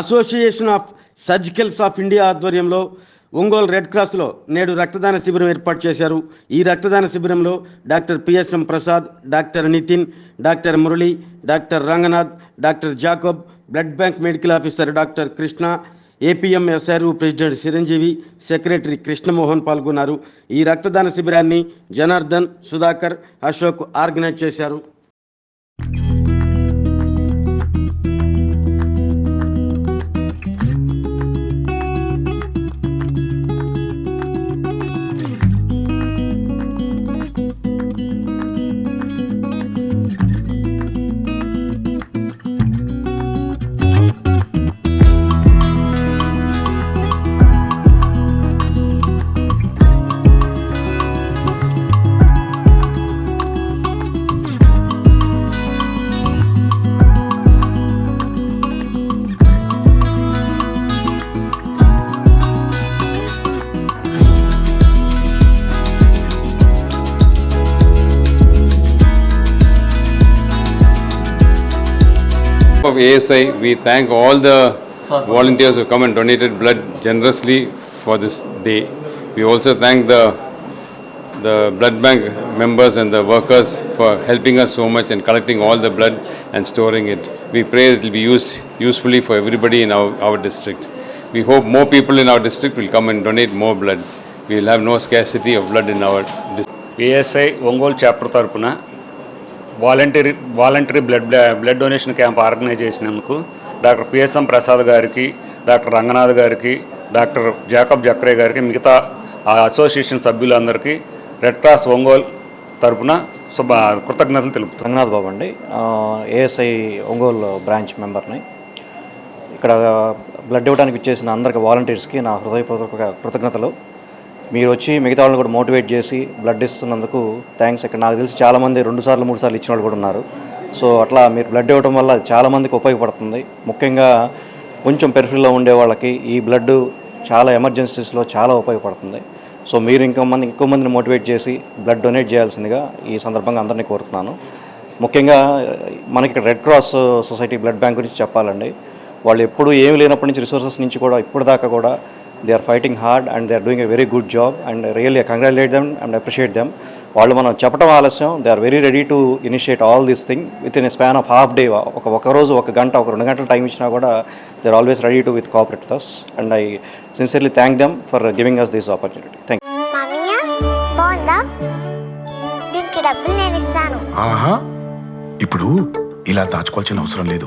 Association of surgicals of India ఆధ్వర్యంలో Ongole red క్రాస్లో నేడు రక్తదాన శిబిరం ఏర్పాటు చేశారు. ఈ రక్తదాన శిబిరంలో doctor PSM Prasad doctor Nitin doctor Murali doctor Ranganath doctor Jacob blood bank medical officer doctor Krishna APMSR president Chiranjeevi secretary Krishnamohan పాల్గొన్నారు. ఈ రక్తదాన శిబిరాన్ని జనార్దన్ సుధాకర్ అశోక్ ఆర్గనైజ్ చేశారు. of ASI, we thank all the volunteers who come and donated blood generously for this day. We also thank the, the blood bank members and the workers for helping us so much and collecting all the blood and storing it. We pray it will be used usefully for everybody in our, our district. We hope more people in our district will come and donate more blood. We will have no scarcity of blood in our district. ASI Ongol chapter tarpuna voluntary voluntary blood blood donation camp organise చేసినందుకు doctor PSM Prasad గారికి doctor Ranganath గారికి doctor Jacob జక్రే గారికి మిగతా ఆ association సభ్యులందరికీ red cross Ongole తరపున శుభ కృతజ్ఞతలు తెలుపుతున్నాను రంగనాథ్ బాబు అండి. ఏఎస్ఐ ఒంగోలు బ్రాంచ్ మెంబర్ని. ఇక్కడ బ్లడ్ ఇవ్వడానికి ఇచ్చేసిన అందరికి వాలంటీర్స్కి నా హృదయపూర్వక కృతజ్ఞతలు. మీరు వచ్చి మిగతా వాళ్ళని కూడా మోటివేట్ చేసి బ్లడ్ ఇస్తున్నందుకు థ్యాంక్స్ ఇక్కడ నాకు తెలిసి చాలామంది రెండు సార్లు మూడు సార్లు ఇచ్చిన వాళ్ళు కూడా ఉన్నారు. సో అట్లా మీరు బ్లడ్ ఇవ్వడం వల్ల చాలామందికి ఉపయోగపడుతుంది. ముఖ్యంగా కొంచెం పెరిఫిల్లో ఉండే వాళ్ళకి ఈ బ్లడ్ చాలా ఎమర్జెన్సీస్లో చాలా ఉపయోగపడుతుంది. సో మీరు ఇంకా మంది ఇంకో మందిని మోటివేట్ చేసి బ్లడ్ డొనేట్ చేయాల్సిందిగా ఈ సందర్భంగా అందరినీ కోరుతున్నాను. ముఖ్యంగా మనకి ఇక్కడ red cross society blood bank గురించి చెప్పాలండి. వాళ్ళు ఎప్పుడు ఏమి లేనప్పటి నుంచి రిసోర్సెస్ నుంచి కూడా ఇప్పుడు దాకా కూడా they are fighting hard and they are doing a very good job and really congratulate them and appreciate them వాళ్ళు మనం చెప్పడం ఆలస్యం. They are very ready to initiate all this thing with in a span of half day ఒక ఒక రోజు ఒక గంట ఒక రెండు గంటల టైం ఇచ్చినా కూడా they are always ready to with cooperate fuss and I sincerely thank them for giving us this opportunity thank దీనికి డబ్బులు నేను ఇస్తాను. ఆహా! ఇప్పుడు ఇలా దాచుకోవాల్సిన అవసరం లేదు.